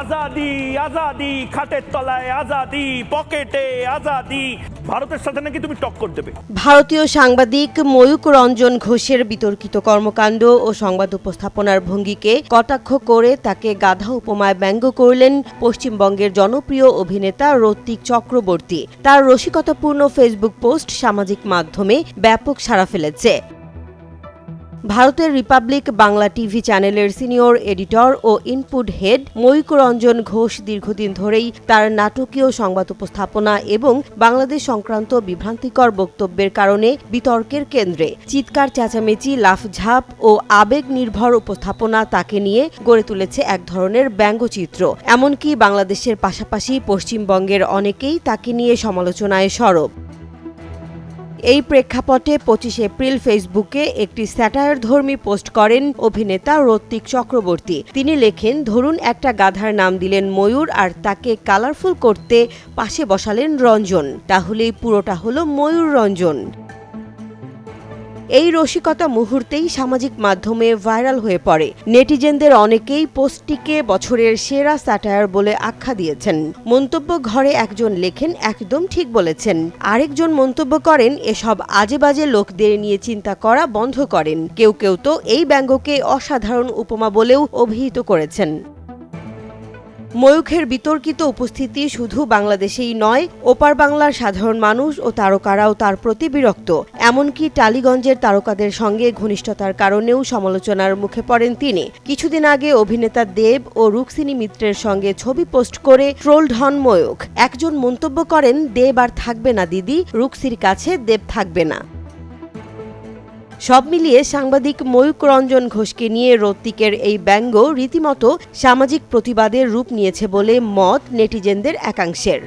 আজাদি আজাদি, খাটের তলায় আজাদি, পকেটে আজাদি। ভারতের সাথে নাকি তুমি টক্কর দেবে? ভারতীয় সাংবাদিক ময়ূক রঞ্জন ঘোষের বিতর্কিত কর্মকাণ্ড ও সংবাদ উপস্থাপনার ভঙ্গিকে কটাক্ষ করে তাকে গাধা উপমায় ব্যঙ্গ করলেন পশ্চিমবঙ্গের জনপ্রিয় অভিনেতা রত্বিক চক্রবর্তী। তার রসিকতাপূর্ণ ফেসবুক পোস্ট সামাজিক মাধ্যমে ব্যাপক সাড়া ফেলেছে। ভারতের রিপাবলিক বাংলা টিভি চ্যানেলের সিনিয়র এডিটর ও ইনপুট হেড ময়ূক রঞ্জন ঘোষ দীর্ঘদিন ধরেই তার নাটকীয় সংবাদ উপস্থাপনা এবং বাংলাদেশ সংক্রান্ত বিভ্রান্তিকর বক্তব্যের কারণে বিতর্কের কেন্দ্রে চিৎকার, চেঁচামেচি, লাফঝাপ ও আবেগ নির্ভর উপস্থাপনা তাকে নিয়ে গড়ে তুলেছে এক ধরনের ব্যঙ্গচিত্র। এমনকি বাংলাদেশের পাশাপাশি পশ্চিমবঙ্গের অনেকেই তাকে নিয়ে সমালোচনায় সরব। এই প্রেক্ষাপটে পঁচিশ এপ্রিল ফেসবুকে একটি স্যাটায়ার ধর্মী পোস্ট করেন অভিনেতা রত্বিক চক্রবর্তী। তিনি লেখেন, ধরুন একটা গাধার নাম দিলেন ময়ূর আর তাকে কালারফুল করতে পাশে বসালেন রঞ্জন। তাহলেই পুরোটা হলো ময়ূর রঞ্জন। এই রসিকতা মুহূর্তেই সামাজিক মাধ্যমে ভাইরাল হয়ে পড়ে। নেটিজেনদের অনেকেই পোস্টটিকে বছরের সেরা স্যাটায়ার বলে আখ্যা দিয়েছেন। মন্তব্য ঘরে একজন লেখেন, একদম ঠিক বলেছেন। আরেকজন মন্তব্য করেন, এসব আজে বাজে লোকদের নিয়ে চিন্তা করা বন্ধ করেন। কেউ কেউ তো এই ব্যঙ্গকে অসাধারণ উপমা বলেও অভিহিত করেছেন। ময়ূখের বিতর্কিত উপস্থিতি শুধু বাংলাদেশেই নয়, ওপার বাংলার সাধারণ মানুষ ও তারকারাও তার প্রতি বিরক্ত। এমনকি টালিগঞ্জের তারকাদের সঙ্গে ঘনিষ্ঠতার কারণেও সমালোচনার মুখে পড়েন তিনি। কিছুদিন আগে অভিনেতা দেব ও রুক্সিনী মিত্রের সঙ্গে ছবি পোস্ট করে ট্রোলড হন ময়ূখ। একজন মন্তব্য করেন, দেব আর থাকবে না দিদি রুক্সির কাছে দেব থাকবে না। সব মিলিয়ে সাংবাদিক ময়ূক রঞ্জন ঘোষকে নিয়ে রত্তিকের এই ব্যঙ্গ রীতিমতো সামাজিক প্রতিবাদের রূপ নিয়েছে বলে মত নেটিজেনদের একাংশের।